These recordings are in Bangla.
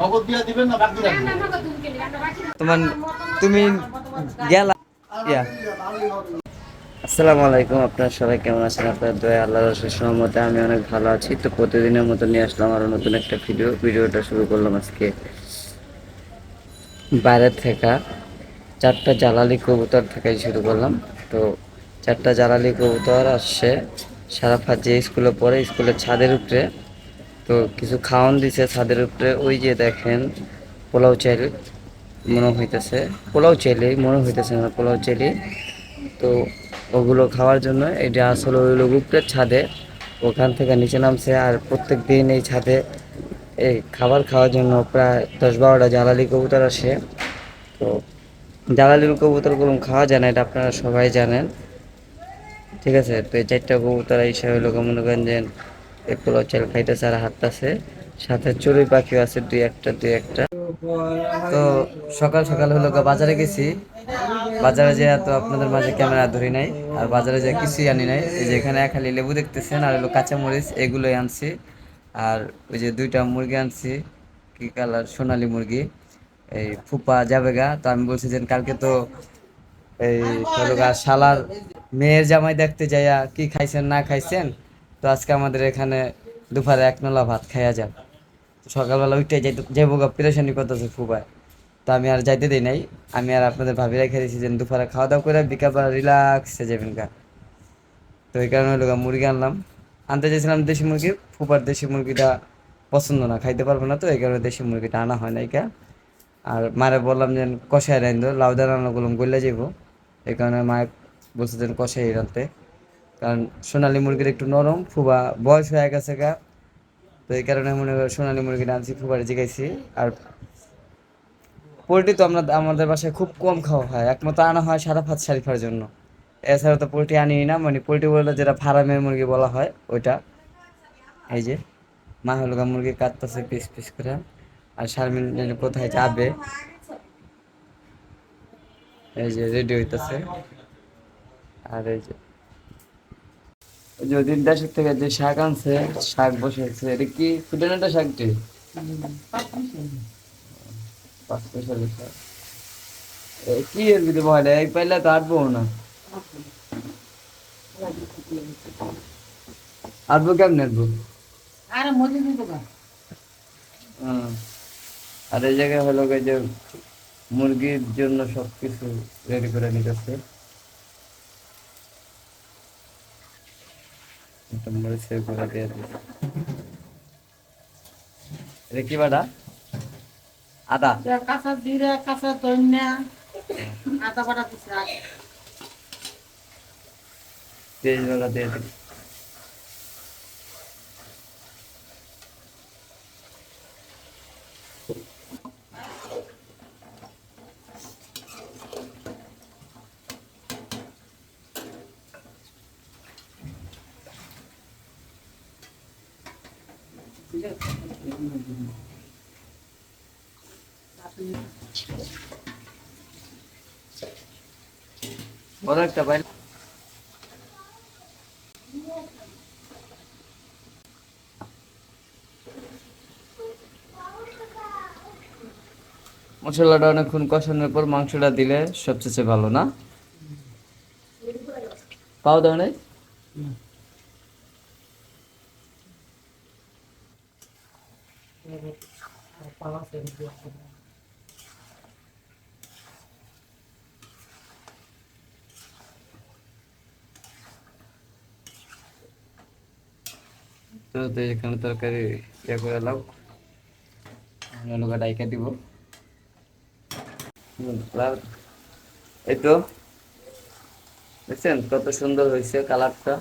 নগদ দিয়া দিবেন না বাকি রাখবেন? তোমার তুমি গেলা? ইয়া। আসসালামু আলাইকুম আপনারা সবাই কেমন আছেন? আপনার দয়া আল্লাহ রসুল সহমতে আমি অনেক ভালো আছি। তো প্রতিদিনের মতো নিয়ে আসলাম আরও নতুন একটা ভিডিও। ভিডিওটা শুরু করলাম আজকে। বাইরে থেকে চারটা জ্বালালি কবুতর থেকেই শুরু করলাম। তো চারটা জ্বালালি কবুতর আসছে সারাফাত যে স্কুলে পড়ে স্কুলের ছাদের উপরে। তো কিছু খাওয়ান দিছে ছাদের উপরে। ওই যে দেখেন, পোলাও চাইল, মনে হইতেছে। পোলাও চাইলেই মনে হইতেছে না পোলাও চাইলেই। তো ওগুলো খাওয়ার জন্য এটা আসলে ওই লোক উপরের ছাদে, ওখান থেকে নিচে নামছে আর প্রত্যেক দিন এই ছাদে এই খাবার খাওয়ার জন্য প্রায় দশ বারোটা জ্বালালি কবুতর আসে। তো জ্বালালির কবুতরগুলো খাওয়া যায় না, এটা আপনারা সবাই জানেন। ঠিক আছে, তো এই চারটা কবুতর হিসাবে লোক মনে করেন যে পোলাও চাল খাইতেছে আর হাঁটতেছে সাথে চড়ুই পাখিও আছে, দুই একটা দুই একটা। তো সকাল সকাল হলো বাজারে গেছি। বাজারে যে তো আপনাদের মাঝে ক্যামেরা ধরি নাই, আর বাজারে যে কিছুই আনি নাই। এই যে এখানে খালি লেবু দেখতেছেন, আর হলো কাঁচামরিচ, এগুলোই আনছি। আর ওই যে দুইটা মুরগি আনছি, কি কালার, সোনালী মুরগি। এই ফুপা যাবে গা। তো আমি বলছি যে কালকে তো এই শালার মেয়ের জামাই দেখতে যাইয়া কি খাইছেন, না খাইছেন? তো আজকে আমাদের এখানে দুপুরে এক নলা ভাত খাইয়া যান সকালবেলা উঠে যাইতে যাইবো গা, পেরেশানি করতেছে ফুবায় তো আমি আর যাইতে দিই নাই। আমি আর আপনাদের ভাবি রেখে দিয়েছি যে দুপুরে খাওয়া দাওয়া করে বিকালবেলা রিল্যাক্সে যাবেন গা। তো এই কারণে হলো মুরগি আনলাম। আনতে চাইছিলাম দেশি মুরগি। ফুপার দেশি মুরগিটা পছন্দ না, খাইতে পারব না তো, এই কারণে দেশি মুরগিটা আনা হয় নাই কা আর মারে বললাম যে কষাই রাইন দো লাউদা রান্না করলাম গলে যাইবো। এই কারণে মায়ের বলছে যে কষাই রানতে কারণ সোনালী মুরগির একটু নরম, ফুবা বয়স হয়ে গেছে গা। তো এই কারণে মনে হয় সোনালী মুরগিটা আনছি ফুবারে জিগাইছি। আর পোলট্রি তো আমরা আমাদের বাসায় খুব কম খাওয়া হয়, একমাত্র আনা হয় সারা ভাত শারিফার জন্য। এছাড়া তো পোলট্রি আনি না মানে পোলট্রি বলতে যেটা ফার্মের মুরগি বলা হয়, ওইটা। এই যে, মা হলো মুরগি কাটতেছে পিস পিস করে। আর শারমিন কোথায় যাবে। এই যে রেডি হইতেছে। আর এই যে ওই যে ওদিন দেশের থেকে যে শাক আনছে শাক বসেছে এটা কি ফুটেনাটা শাকটি পাঁচ কি এর বলে এই পাইলে তো আটবো না। আটবো কেমন আটবো? আরে এই জায়গায় হলো যে মুরগির জন্য সবকিছু রেডি করে নিতেছে। একটা মরিচের গুঁড়া দিয়ে দিচ্ছে এটা কি বাটা? আদা। কাঁচা জিরা কাঁচা ধনিয়া আদা বাটা দিছে তেজ বাটা দিয়ে দিচ্ছে মশলাটা অনেকক্ষণ কষানোর পর মাংসটা দিলে সবচেয়ে ভালো না? পাও দাও নাই? তো তো এখানে তরকারি ইয়ে করে লাও। ডাইকা দিব। হুম, এই তো। দেখছেন কত সুন্দর হয়েছে কালারটা?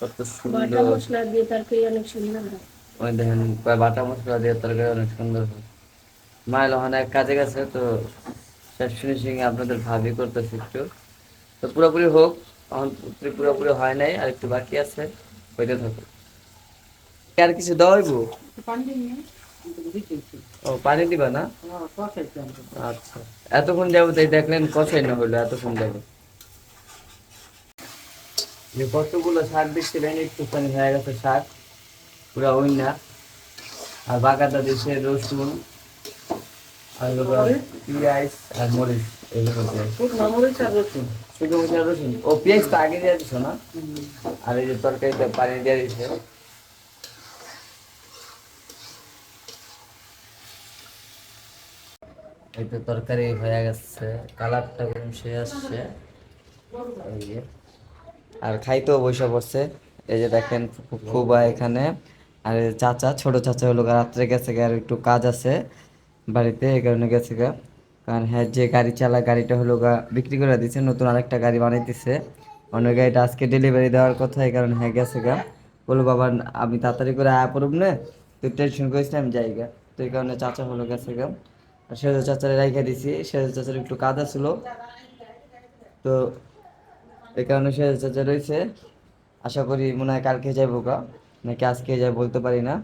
কত সুন্দর। মশলা দিয়ে তরকারি অনেক সুন্দর হয়। ওই দেখেন বাটা মশলা দিয়ে তরকারি অনেক সুন্দর। হয় ওখানে এক কাজে গেছে, তো শেষ ফিনিশিং আপনাদের ভাবি করতেছি একটু। তো পুরোপুরি হোক, এখন পুরোপুরি হয় নাই, আর একটু বাকি আছে, হইতে থাকুক। আর কিছু দেওয়া হইব? পানি দিয়ে দিতেছি ও, পানি দিবা না? আচ্ছা। এতক্ষণ যাব তাই দেখলেন কষাই না হলো এতক্ষণ যাব যে কতগুলো শাক দিচ্ছিলেন একটুখানি হয়ে গেছে শাক। পুরা ওই না। আর বাগাটা দিচ্ছে রসুন আর পিঁয়াজ আর মরিচ এগুলো মরিচ আর রসুন? শুধু মরিচ আর রসুন। ও পেঁয়াজ তো আগে দিয়ে দিছো না? আর এই যে তরকারিতে পানি দিয়ে দিছে। এই তো তরকারি হয়ে গেছে কালারটা কোন সে আসছে। আর খাইতেও বসে পড়ছে। এই যে দেখেন ফুবা এখানে। আর চাচা, ছোট চাচা হলো রাত্রে গেছে আর একটু কাজ আছে বাড়িতে, এই কারণে গেছে গা কারণ হ্যাঁ যে গাড়ি চালা গাড়িটা হলো গা বিক্রি করে দিছে, নতুন আরেকটা গাড়ি বানাইতেছে। অন্য গাড়িটা আজকে ডেলিভারি দেওয়ার কথা, এই কারণে হ্যাঁ গেছে গা বলো বাবা, আমি তাড়াতাড়ি করে আয়া পড়ব না, তুই টেনশন করিস না, আমি যাই গা তো এই কারণে চাচা হলো গেছে গা আর সেজ চাচারে রেখে দিছি সেজ চাচার একটু কাজ ছিল তো এই কারণে সে চাচা রয়েছে আশা করি মনে হয় কালকে যাইব গা নাকি আজকে যাই বলতে পারি না।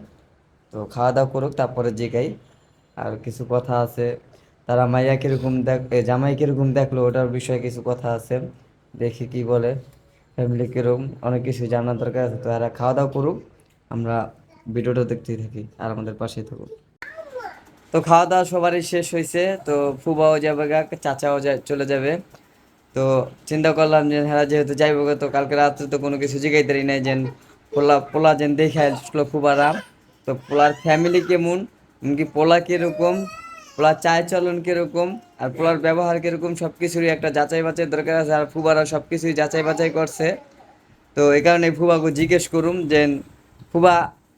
তো খাওয়া দাওয়া করুক, তারপরে যে গাই আর কিছু কথা আছে। তারা মাইয়া কীরকম দেখ জামাই কীরকম দেখল, ওটার বিষয়ে কিছু কথা আছে। দেখি কি বলে। ফ্যামিলি কীরকম, অনেক কিছু জানার দরকার আছে। তো এরা খাওয়া দাওয়া করুক, আমরা ভিডিওটা দেখতেই থাকি, আর আমাদের পাশেই থাকুক। তো খাওয়া দাওয়া সবারই শেষ হয়েছে তো ফুবাও যাবে গা, চাচাও চলে যাবে। তো চিন্তা করলাম যে হ্যাঁ যেহেতু যাইব তো কালকে রাত্রে তো কোনো কিছু জিগাইতে নাই যে পোলা পোলা যেন দেখে আসলো খুব আরাম। তো পোলার ফ্যামিলি কেমন? এমনকি পোলা কীরকম? পোলার চায় চলন কীরকম? আর পোলার ব্যবহার কীরকম? সব কিছুরই একটা যাচাই বাছাই দরকার আছে আর ফুবারা সব কিছুই যাচাই বাছাই করছে। তো এই কারণে ফুবাকে জিজ্ঞেস করুম যে ফুবা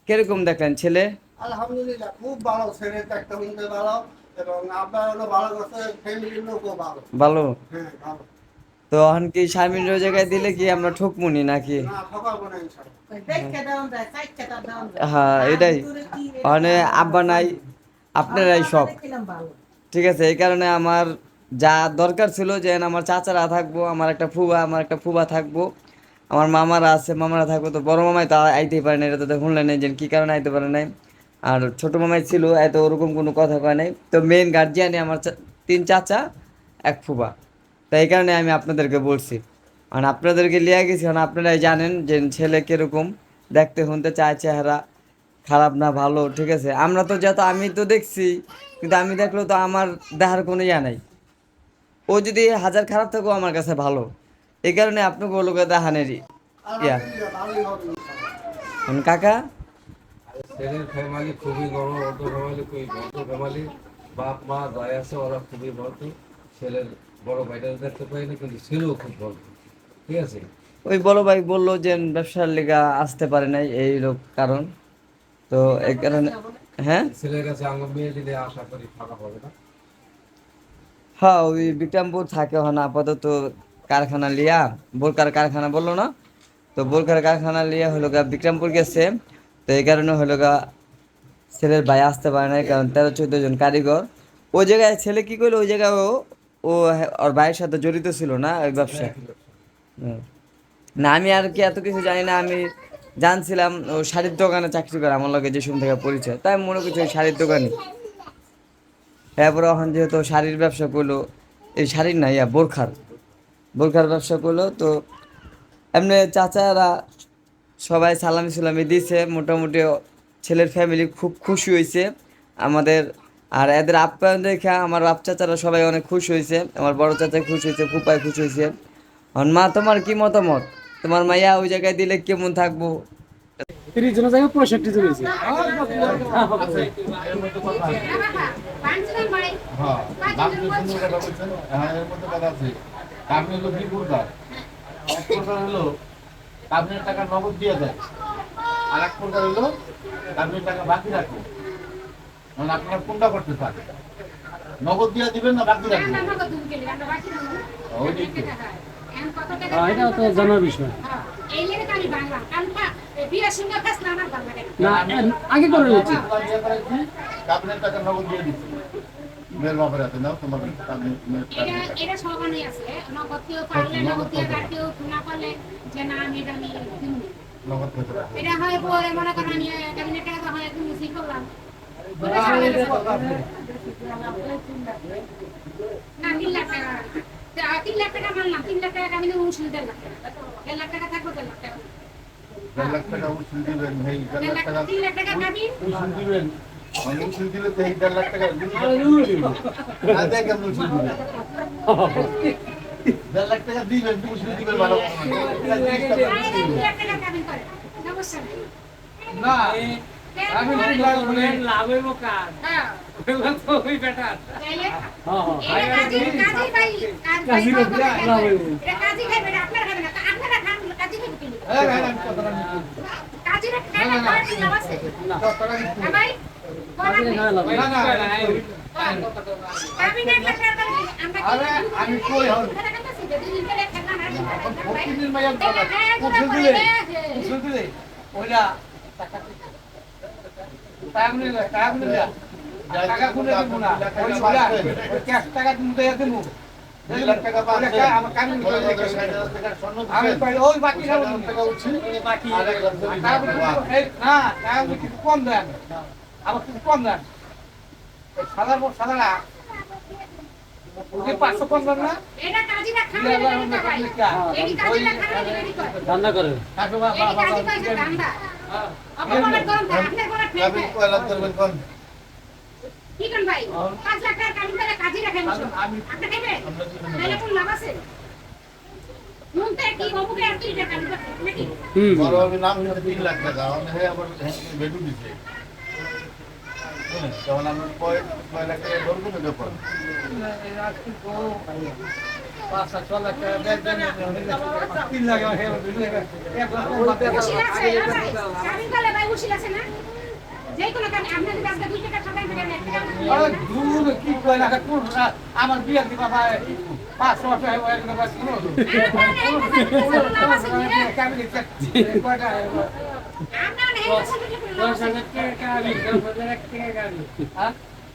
কীরকম দেখলেন ছেলে? আলহামদুলিল্লাহ খুব ভালো। ছেলে ভালো এবং আপনার ভালো করছে ফ্যামিলির লোকও ভালো। ভালো? হ্যাঁ ভালো। তো এখন কি ওই জায়গায় দিলে কি আমরা ঠকমুনি নাকি? হ্যাঁ এটাই। মানে আব্বা নাই, আপনারাই সব। ঠিক আছে, এই কারণে আমার যা দরকার ছিল যে আমার চাচারা থাকব, আমার একটা ফুবা, আমার একটা ফুবা থাকব, আমার মামারা আছে, মামারা থাকব, তো বড় মামাই তো আইতেই পারে না এটা তো শুনলেন যে কী কারণে আইতে পারে নাই। আর ছোট মামাই ছিল, এত ওরকম কোনো কথা কয় নাই। তো মেন গার্জিয়ানে আমার তিন চাচা, এক ফুবা। তো এই কারণে আমি আপনাদেরকে বলছি। মানে আপনাদেরকে লিয়ে গেছি মানে আপনারাই জানেন যে ছেলে কীরকম, দেখতে শুনতে চায় চেহারা, খারাপ না ভালো, ঠিক আছে? আমরা তো যত, আমি তো দেখছি, কিন্তু আমি দেখলেও তো আমার দেখার কোনো ইয়া নাই। ও যদি হাজার খারাপ থাকো আমার কাছে ভালো। এই কারণে আপনাকে ও লোকের দেখানেরই ইয়া। এখন কাকা? ছেলের বড় ভাইটা দেখতে পাই না কিন্তু ছেলেও খুব বড় ঠিক আছে? ওই বড় ভাই বলল যে ব্যবসার লেগা আসতে পারে নাই এই লোক কারণ। তো এই কারণে হ্যাঁ? ছেলের কাছে আমার মেয়ে দিলে আশা করি ফাঁকা হবে না। হ্যাঁ ওই বিক্রমপুর থাকে ওখানে আপাতত কারখানা লিয়া বোরকার কারখানা বলল না? তো বোরকার কারখানা লিয়া হলো গা বিক্রমপুর গেছে। তো এই কারণে হলো গা ছেলের ভাই আসতে পারে না কারণ তেরো চোদ্দ জন কারিগর। ওই জায়গায় ছেলে কি করল ওই জায়গায় ও ও হ্যাঁ, ওর ভাইয়ের সাথে জড়িত ছিল না ওই ব্যবসায় হুম। না আমি আর কি এত কিছু জানি না আমি জানছিলাম ও শাড়ির দোকানে চাকরি করে আমার লগে যে থেকে পরিচয়। তাই মনে করছি ওই শাড়ির দোকানে। তারপরে ওখান যেহেতু শাড়ির ব্যবসা করল এই শাড়ির না ইয়া বোরখার। বোরখার ব্যবসা করল তো এমনি চাচারা সবাই সালামি সালামি দিছে। মোটামুটি ছেলের ফ্যামিলি খুব খুশি হয়েছে আমাদের আর এদের আপ্যায়ন দেখে আমার বাপ চাচারা সবাই অনেক খুশি হয়েছে আমার বড় চাচা খুশি হয়েছে ফুপাই খুশি হয়েছে মা তোমার কি মতামত তোমার মাইয়া ওই জায়গায় দিলে কেমন থাকব তিরিশ জনের জায়গায় পঁয়ষট্টি জন হয়েছে টাকা নগদ দিয়ে দেন। আর এক প্রকার হলো, টাকা বাকি। মানে আপনারা কোনটা করতে চান? নগদ দিয়ে দিবেন না বাকি রাখবেন? ওই দিক থেকে। হ্যাঁ, এটা তো জানার বিষয় আগে করে রয়েছে আপনারা বিয়ে করেছি, আপনার টাকা নগদ দিয়ে দিচ্ছি। মেয়ের বাপের হাতে নাও, তোমার আপনি মেয়ের টাকা দিয়ে রাখো। এটা সবাই আছে নগদ কেউ পারলে নগদ দিয়ে আর কেউ না পারলে যে না আমি এটা নগদ। এটা হয় পরে মনে করেন আমি ক্যাবিনেট টাকা হয় একদম মিসি করলাম না তিন লাখ টাকা তিন লাখ টাকা মানলাম তিন লাখ টাকা ক্যাবিনেট উনষাট দেড় লাখ টাকা দেড় লাখ টাকা থাকব দেড় লাখ টাকা দেড় লাখ টাকা উসুল দিবেন, এই দেড় লাখ টাকা তিন লাখ টাকা ক্যাবিন উসুল দিবেন, আমি উসুল দিলে তো এই দেড় লাখ টাকা না দেখ কেমন উসুল দিবে দেড় লাখ টাকা দিবেন উসুল দিবেন ভালো না। না আমি হ্যাঁ হ্যাঁ হ্যাঁ। হ্যাঁ কই হল? দিলে ওইটা টাকা কম দেন। আবার কিছু কম দেন। ওই সাদা সাদা না। ওকে পাঁচশো কম দেন না। এটা কাজীরা খাবে না, এটা দিতে ভাই। এটি কাজীরা খাবে না, এটি করে। রান্না করে আমরা কয় লাখ টাকা ধরবো না আমার বিয়ে দিবা ভাই পাঁচশো টাকা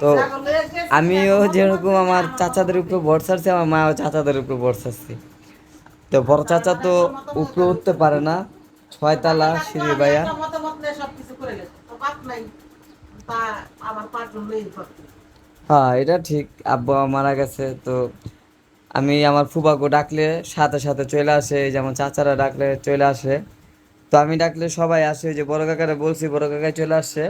তো আমিও যেরকম আমার চাচাদের উপরে ভরসাছি আমার মাও চাচাদের উপরে ভরসাছি তো বড় চাচা তো উপরে উঠতে পারে না, ছয়তলা সিঁড়ি ভাইয়া হ্যাঁ এটা ঠিক। আব্বু মারা গেছে, তো আমি আমার ফুবাকে ডাকলে সাথে সাথে চলে আসে যেমন চাচারা ডাকলে চলে আসে। তো আমি ডাকলে সবাই আসে যে বড় কাকারে বলছি, বড় কাকাই চলে আসছে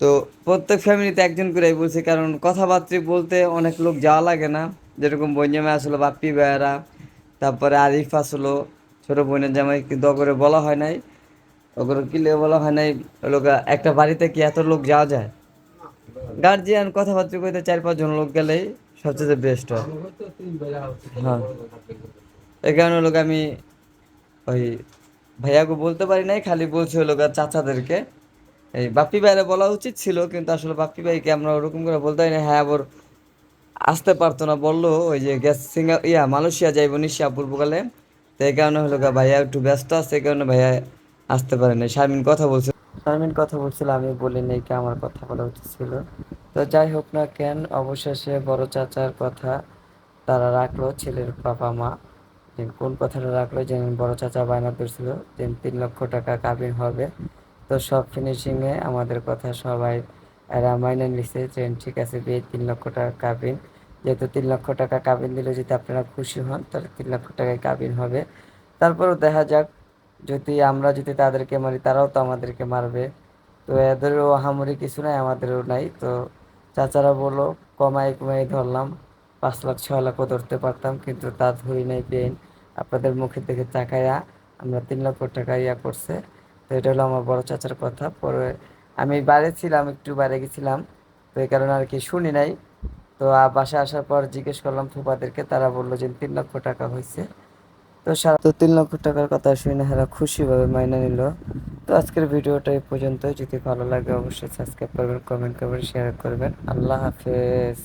তো প্রত্যেক ফ্যামিলিতে একজন করেই বলছি, কারণ কথাবার্তা বলতে অনেক লোক যাওয়া লাগে না। যেরকম বঞ্জামে আসলো, বাপ্পি ভাইয়ারা, তারপরে আরিফ আসলো, ছোট বোনের জামাই করে বলা হয় নাই। ওগুলো কিলে বলা হয় নাই লোক, একটা বাড়িতে কি এত লোক যাওয়া যায়? গার্জিয়ান কথাবার্তা কইতে চার পাঁচজন লোক গেলেই সবচেয়ে বেস্ট হয়। হ্যাঁ। এই কারণে লোক আমি ওই ভাইয়াকে বলতে পারি নাই, খালি বলছি গা চাচাদেরকে। এই বাপ্পি ভাইরে বলা উচিত ছিল, কিন্তু আসলে বাপ্পি ভাইকে আমরা ওরকম করে বলতে পারি না হ্যাঁ আবার আসতে পারতো না, বলল ওই যে গ্যাস সিঙ্গা ইয়া, মালয়েশিয়া যাইব নিশিয়া পূর্বকালে তো এই কারণে হলো ভাইয়া একটু ব্যস্ত আছে, এই কারণে ভাইয়া আসতে পারে না শারমিন কথা বলছিল। শারমিন কথা বলছিল, আমি বলি নাই কি আমার কথা বলা উচিত ছিল। তো যাই হোক না কেন, অবশেষে বড় চাচার কথা তারা রাখল, ছেলের বাবা মা। কোন কথাটা রাখল যে বড় চাচা বায়না করছিল যে তিন লক্ষ টাকা কাবিন হবে। তো সব ফিনিশিংয়ে আমাদের কথা সবাই এরা মাইনে নিছে যে, ঠিক আছে বিয়ে, তিন লক্ষ টাকা কাবিন। যেহেতু তিন লক্ষ টাকা কাবিন দিলে যদি আপনারা খুশি হন, তাহলে তিন লক্ষ টাকায় কাবিন হবে। তারপরও দেখা যাক যদি আমরা যদি তাদেরকে মারি, তারাও তো আমাদেরকে মারবে। তো এদেরও আহামরি কিছু নাই, আমাদেরও নাই। তো চাচারা বলল কমাই কমাই ধরলাম। পাঁচ লাখ, ছয় লাখও ধরতে পারতাম, কিন্তু তা ধরি নাই পেন আপনাদের মুখের দিকে তাকায়া আমরা তিন লক্ষ টাকা ইয়া করছে। তো এটা হলো আমার বড় চাচার কথা। পরে আমি বাইরে ছিলাম, একটু বাইরে গেছিলাম। তো এই কারণে আর কি শুনি নাই। তো বাসায় আসার পর জিজ্ঞেস করলাম ফুপাদেরকে তারা বলল যে তিন লক্ষ টাকা হয়েছে। তো সারা তো তিন লক্ষ টাকার কথা শুনে হেরা খুশিভাবে মাইনা নিল। তো আজকের ভিডিওটা এই পর্যন্ত যদি ভালো লাগে অবশ্যই সাবস্ক্রাইব করবেন কমেন্ট করবেন শেয়ার করবেন। আল্লাহ হাফেজ।